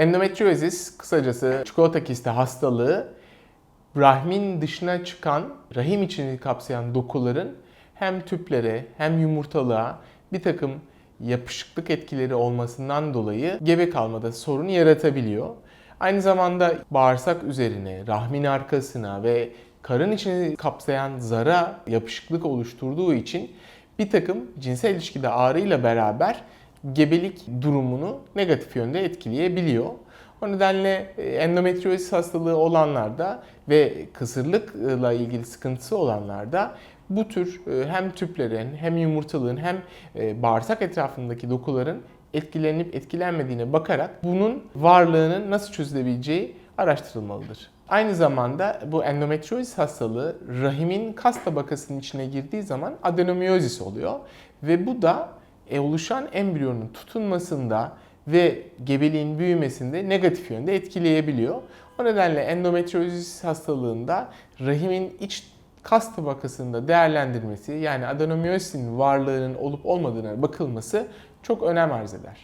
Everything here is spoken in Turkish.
Endometriozis kısacası çikolata kisti hastalığı rahmin dışına çıkan, rahim içini kapsayan dokuların hem tüplere hem yumurtalığa bir takım yapışıklık etkileri olmasından dolayı gebe kalmada sorun yaratabiliyor. Aynı zamanda bağırsak üzerine, rahmin arkasına ve karın içini kapsayan zara yapışıklık oluşturduğu için bir takım cinsel ilişkide ağrıyla beraber gebelik durumunu negatif yönde etkileyebiliyor. O nedenle e, endometriozis hastalığı olanlarda ve kısırlıkla ilgili sıkıntısı olanlarda bu tür e, hem tüplerin hem yumurtalığın hem e, bağırsak etrafındaki dokuların etkilenip etkilenmediğine bakarak bunun varlığının nasıl çözülebileceği araştırılmalıdır. Aynı zamanda bu endometriozis hastalığı rahimin kas tabakasının içine girdiği zaman adenomiyozis oluyor ve bu da e, oluşan embriyonun tutunmasında ve gebeliğin büyümesinde negatif yönde etkileyebiliyor. O nedenle endometriozis hastalığında rahimin iç kas tabakasında değerlendirmesi yani adenomiyozisinin varlığının olup olmadığına bakılması çok önem arz eder.